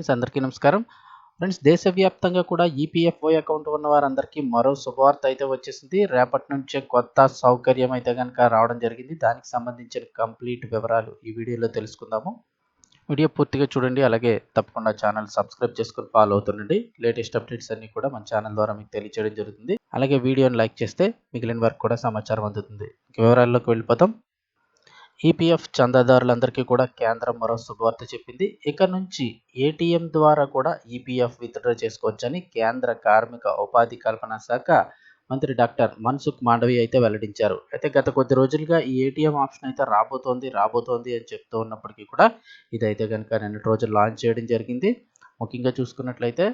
Friends అందరికీ నమస్కారం. Friends దేశవ్యాప్తంగా కూడా ఈపీఎఫ్ఓ అకౌంట్ ఉన్న వారందరికీ మరో శుభవార్త అయితే వచ్చేసింది. రేపటి నుంచే కొత్త సౌకర్యం అయితే కనుక రావడం జరిగింది. దానికి సంబంధించిన కంప్లీట్ వివరాలు ఈ వీడియోలో తెలుసుకుందాము. వీడియో పూర్తిగా చూడండి. అలాగే తప్పకుండా ఛానల్ సబ్స్క్రైబ్ చేసుకుని ఫాలో అవుతుండండి. లేటెస్ట్ అప్డేట్స్ అన్ని కూడా మన ఛానల్ ద్వారా మీకు తెలియజేయడం జరుగుతుంది. అలాగే వీడియోని లైక్ చేస్తే మిగిలిన వరకు కూడా సమాచారం అందుతుంది. వివరాల్లోకి వెళ్ళిపోతాం. ఈపీఎఫ్ చందాదారులందరికీ కూడా కేంద్రం మరో శుభవార్త చెప్పింది. ఇక నుంచి ఏటీఎం ద్వారా కూడా ఈపీఎఫ్ విత్డ్రా చేసుకోవచ్చని కేంద్ర కార్మిక ఉపాధి కల్పన శాఖ మంత్రి డాక్టర్ మన్సుఖ్ మాండవి అయితే వెల్లడించారు. అయితే గత కొద్ది రోజులుగా ఈ ఏటీఎం ఆప్షన్ అయితే రాబోతోంది రాబోతోంది అని చెప్తూ ఉన్నప్పటికీ కూడా ఇదైతే కనుక నిన్నటి రోజు లాంచ్ చేయడం జరిగింది. ముఖ్యంగా చూసుకున్నట్లయితే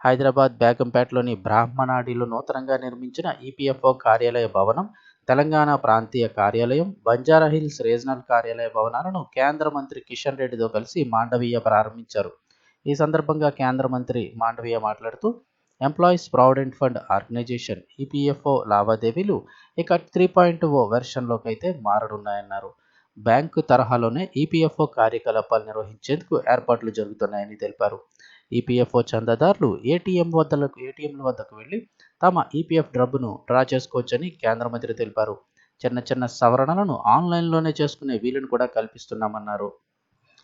హైదరాబాద్ బేగంపేటలోని బ్రాహ్మణాడిలో నూతనంగా నిర్మించిన ఈపీఎఫ్ఓ కార్యాలయ భవనం తెలంగాణ ప్రాంతీయ కార్యాలయం బంజారాహిల్స్ రీజనల్ కార్యాలయ భవనాలను కేంద్ర మంత్రి కిషన్ రెడ్డితో కలిసి మాండవీయ ప్రారంభించారు. ఈ సందర్భంగా కేంద్ర మంత్రి మాండవీయ మాట్లాడుతూ employees provident fund organisation EPFO లావాదేవీలు ఇక త్రీ పాయింట్ ఓ వెర్షన్లోకి అయితే మారనున్నాయన్నారు. బ్యాంకు తరహాలోనే ఈపీఎఫ్ఓ కార్యకలాపాలు నిర్వహించేందుకు ఏర్పాట్లు జరుగుతున్నాయని తెలిపారు. ఈపీఎఫ్ఓ చందాదారులు ఏటీఎం వద్దలకు ఏటీఎంల వద్దకు వెళ్ళి తమ ఈపీఎఫ్ డబ్బును డ్రా చేసుకోవచ్చని కేంద్ర మంత్రి తెలిపారు. చిన్న చిన్న సవరణలను ఆన్లైన్లోనే చేసుకునే వీలును కూడా కల్పిస్తున్నామన్నారు.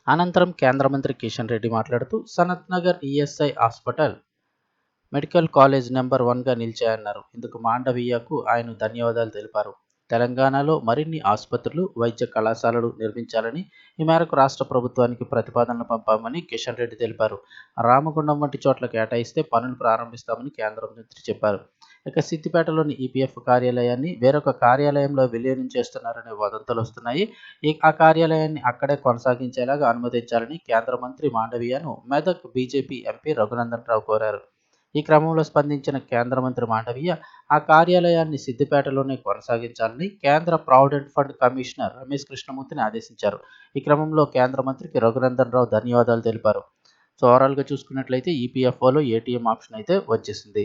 అనంతరం కేంద్ర మంత్రి కిషన్ రెడ్డి మాట్లాడుతూ Sanath Nagar ESI hospital medical college number వన్గా నిలిచాయన్నారు. ఇందుకు మాండవీయకు ఆయన ధన్యవాదాలు తెలిపారు. తెలంగాణలో మరిన్ని ఆసుపత్రులు వైద్య కళాశాలలు నిర్మించాలని ఈ మేరకు రాష్ట్ర ప్రభుత్వానికి ప్రతిపాదనలు పంపామని కిషన్ రెడ్డి తెలిపారు. రామగుండం వంటి చోట్ల కేటాయిస్తే పనులు ప్రారంభిస్తామని కేంద్ర మంత్రి చెప్పారు. ఇక సిద్దిపేటలోని ఈపీఎఫ్ కార్యాలయాన్ని వేరొక కార్యాలయంలో విలీనం చేస్తున్నారనే వదంతులు వస్తున్నాయి. ఆ కార్యాలయాన్ని అక్కడే కొనసాగించేలాగా అనుమతించాలని కేంద్ర మంత్రి మాండవీయను మెదక్ బీజేపీ ఎంపీ రఘునందన్ రావు కోరారు. ఈ క్రమంలో స్పందించిన కేంద్ర మంత్రి మాండవీయ ఆ కార్యాలయాన్ని సిద్దిపేటలోనే కొనసాగించాలని కేంద్ర ప్రావిడెంట్ ఫండ్ కమిషనర్ రమేష్ కృష్ణమూర్తిని ఆదేశించారు. ఈ క్రమంలో కేంద్ర మంత్రికి రఘునందన్ రావు ధన్యవాదాలు తెలిపారు. సో ఓవరాల్గా చూసుకున్నట్లయితే ఈపీఎఫ్ఓలో ఏటీఎం ఆప్షన్ అయితే వచ్చేసింది.